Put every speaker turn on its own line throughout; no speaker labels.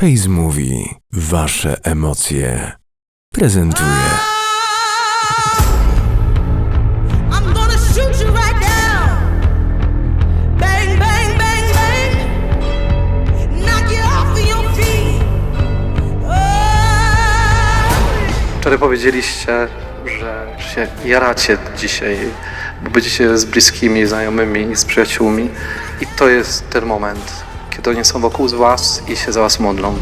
Face Movie. Wasze emocje. Prezentuje.
Feet. Oh.
Wczoraj powiedzieliście, że się jaracie dzisiaj, bo będziecie z bliskimi, znajomymi, z przyjaciółmi. I to jest ten moment, kiedy oni są wokół z was i się za was modlą.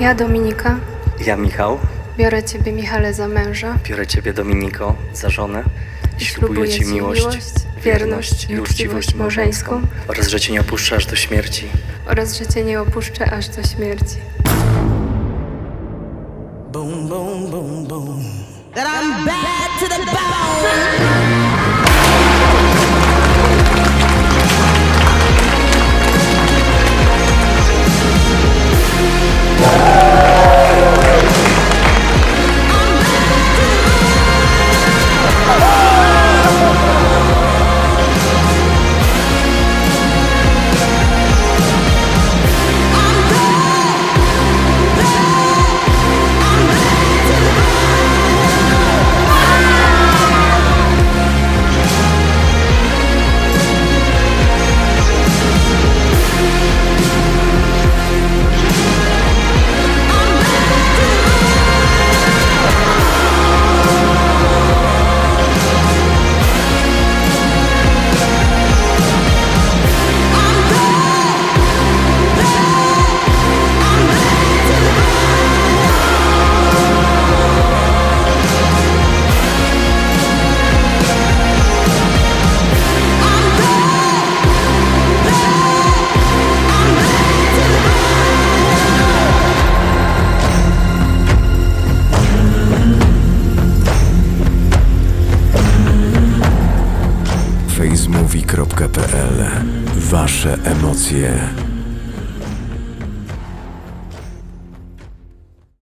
Ja, Dominika,
Ja, Michał,
biorę Ciebie, Michale, za męża.
Biorę Ciebie, Dominiko, za żonę. I ślubuję
Ci
miłość,
miłość, wierność i uczciwość małżeńską.
oraz że Cię nie opuszczę aż do śmierci.
oraz że Cię nie opuszczę aż do śmierci.
That I'm bad to the bone.
facemovie.pl Wasze emocje.